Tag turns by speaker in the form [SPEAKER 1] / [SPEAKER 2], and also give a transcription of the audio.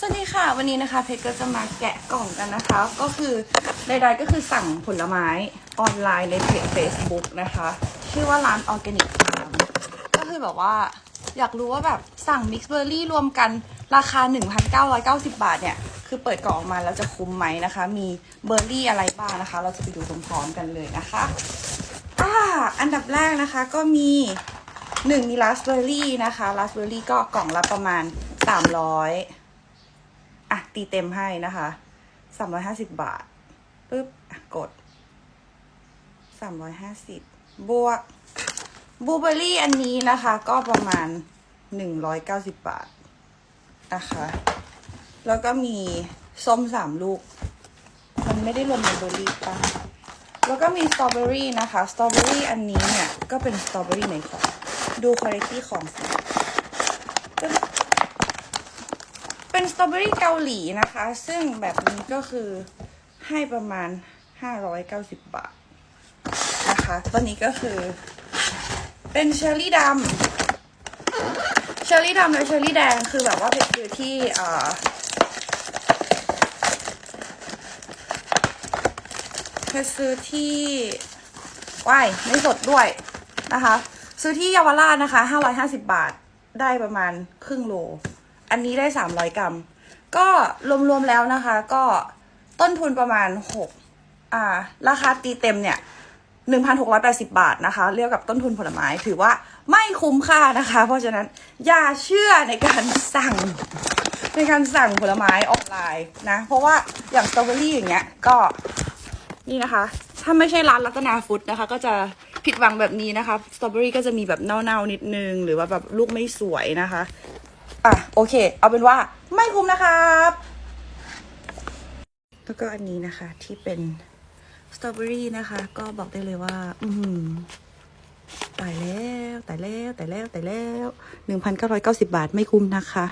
[SPEAKER 1] สวัสดีค่ะ วันนี้นะคะเพชรก็จะมาแกะกล่องกันนะคะ ก็คือใดๆก็คือสั่งผลไม้ออนไลน์ในเพจ Facebook นะคะ ชื่อว่าร้านออร์แกนิกฟาร์มก็คือแบบว่าอยากรู้ว่าแบบสั่งมิกซ์เบอร์รี่รวมกันราคา 1,990 บาทเนี่ย คือเปิดกล่องออกมาแล้วจะคุ้มไหมนะคะ มีเบอร์รี่อะไรบ้างนะคะ เราจะไปดูพร้อมๆกันเลยนะคะอ่าอันดับแรกนะคะก็มีหนึ่งมีราสเบอร์รี่นะคะราสเบอร์รี่ก็กล่องละประมาณ 300อะ ตีเต็มให้นะคะสามร้อยห้าสิบบาทปึ๊บกดสามร้อยห้าสิบบวกบูเบอร์รี่อันนี้นะคะ ก็ประมาณหนึ่งร้อยเก้าสิบบาทนะคะ แล้วก็มีส้มสามลูก มันไม่ได้รวมในเบอร์รี่ป่ะแล้วก็มีสตรอเบอรี่นะคะ สตรอเบอรี่อันนี้เนี่ย ก็เป็นสตรอเบอรี่ในของดูคุณภาพของสิปึ๊บ เป็นสตรอเบอรี่เกาหลีนะคะ ซึ่งแบบนี้ก็คือให้ประมาณ 590 บาทนะคะตัวนี้ก็คือ เป็นเชอร์รี่ดำเชอร์รี่ดำและเชอร์รี่แดงคือแบบว่าเพชรซื้อที่เอ่อเพชรซื้อที่ว้ายไม่สดด้วยนะคะ ซื้อที่เยาวราชนะคะ 550 บาทได้ประมาณครึ่งโล อันนี้ได้300กรัม ก็รวมๆแล้วนะคะ ก็ต้นทุนประมาณ6อ่า ราคาตีเต็มเนี่ย1,680บาทนะคะ เรียกกับต้นทุนผลไม้ถือว่าไม่คุ้มค่านะคะ เพราะฉะนั้นอย่าเชื่อในการสั่งในการสั่งผลไม้ออนไลน์นะ เพราะว่าอย่างสตรอเบอรี่อย่างเงี้ยก็นี่นะคะ ถ้าไม่ใช่ร้านรัตนาฟุตนะคะ ก็จะผิดหวังแบบนี้นะคะสตรอเบอรี่ก็จะมีแบบเน่าๆนิดนึง หรือว่าแบบลูกไม่สวยนะคะ อะโอเค เอาเป็นว่าไม่คุ้มนะครับแล้วก็อันนี้นะคะที่เป็นสตรอเบอรี่นะคะ ก็บอกได้เลยว่า อืมตายแล้วตายแล้วตายแล้วตายแล้วหนึ่งพันเก้าร้อยเก้าสิบาทไม่คุ้มนะคะ